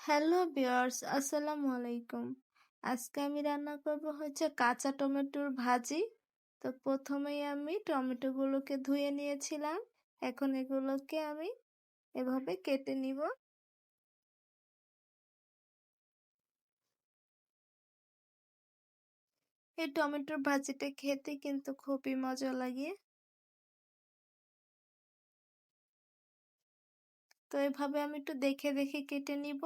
Hello viewers, আসসালামু আলাইকুম। আজকে আমি রান্না করব হচ্ছে কাঁচা টমেটোর ভাজি। তো প্রথমেই আমি টমেটোগুলোকে ধুয়ে নিয়েছিলাম। এখন এগুলোকে আমি এভাবে কেটে নিব। এই টমেটোর ভাজিটা খেতে কিন্তু খুবই মজা লাগে। তো এভাবে আমি একটু দেখে দেখে কেটে নিব।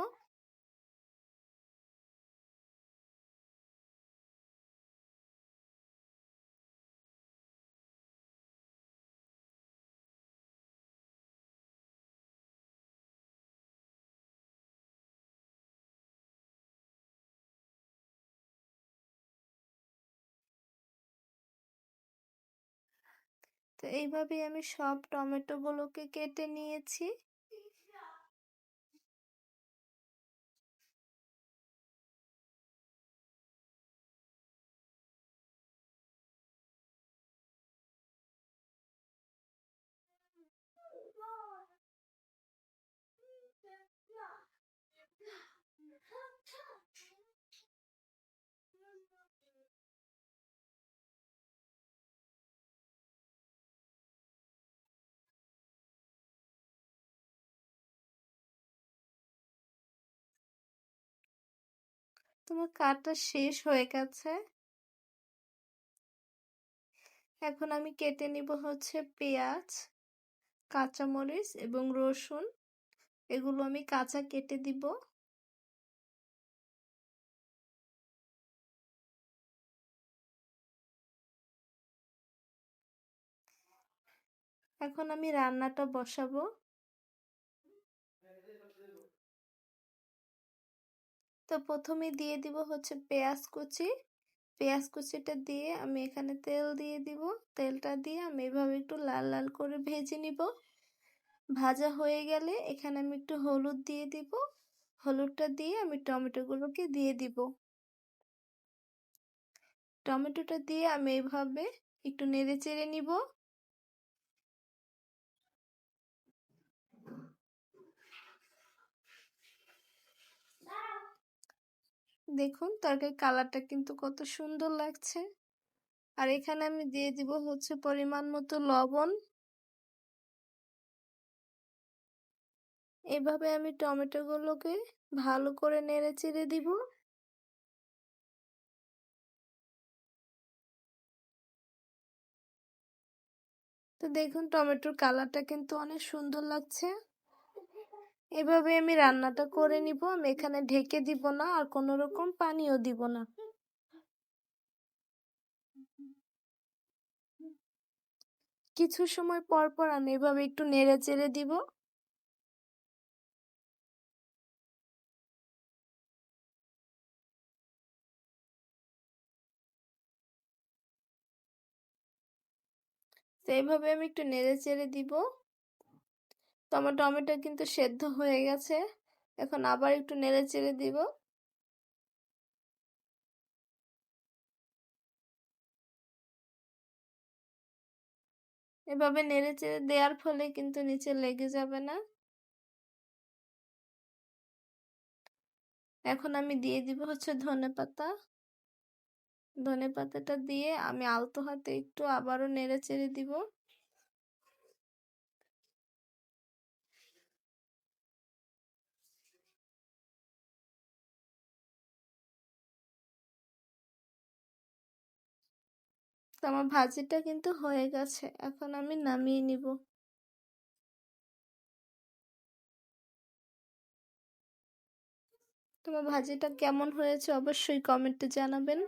তো এইভাবেই আমি সব টমেটোগুলোকে কেটে নিয়েছি। তোমার কাটা শেষ হয়ে গেছে? এখন আমি কেটে নিব হচ্ছে পেঁয়াজ, কাঁচামরিচ এবং রসুন। এগুলো আমি কাঁচা কেটে দিব। এখন আমি রান্নাটা বসাবো। তো প্রথমে দিয়ে দিব হচ্ছে পেঁয়াজ কুচি। পেঁয়াজ কুচিটা দিয়ে আমি এখানে তেল দিয়ে দিব। তেলটা দিয়ে আমি এভাবে একটু লাল লাল করে ভেজে নিব। ভাজা হয়ে গেলে এখানে আমি একটু হলুদ দিয়ে দিব। হলুদটা দিয়ে আমি টমেটোগুলোকে দিয়ে দিব। টমেটোটা দিয়ে আমি এইভাবে একটু নেড়ে চেড়ে নিব। দেখুন তরকারির কালারটা কিন্তু কত সুন্দর লাগছে। আর এখানে আমি দিয়ে দিব হচ্ছে পরিমাণ মতো লবণ। এভাবে আমি টমেটোগুলোকে ভালো করে নেড়ে চেড়ে দিব। তো দেখুন, টমেটোর কালারটা কিন্তু অনেক সুন্দর লাগছে। এভাবে আমি রান্নাটা করে নিব। আমি এখানে ঢেকে দিব না, আর কোনো রকম পানিও দিব না। কিছু সময় পর পর আমি এভাবে একটু নেড়ে চেড়ে দিব। তো এইভাবে আমি একটু নেড়ে চেড়ে দিব। তো আমার টমেটো কিন্তু সেদ্ধ হয়ে গেছে। এখন আবার একটু নেড়ে চেড়ে দিব। এভাবে নেড়ে চেড়ে দেওয়ার ফলে কিন্তু নিচে লেগে যাবে না। এখন আমি দিয়ে দিব হচ্ছে ধনে পাতা। ধনে পাতাটা দিয়ে আমি আলতো হাতে একটু আবারও নেড়ে চেড়ে দিব। তো আমার ভাজিটা কিন্তু হয়ে গেছে, এখন আমি নামিয়ে নিব। তোমার ভাজিটা কেমন হয়েছে অবশ্যই কমেন্টে জানাবেন।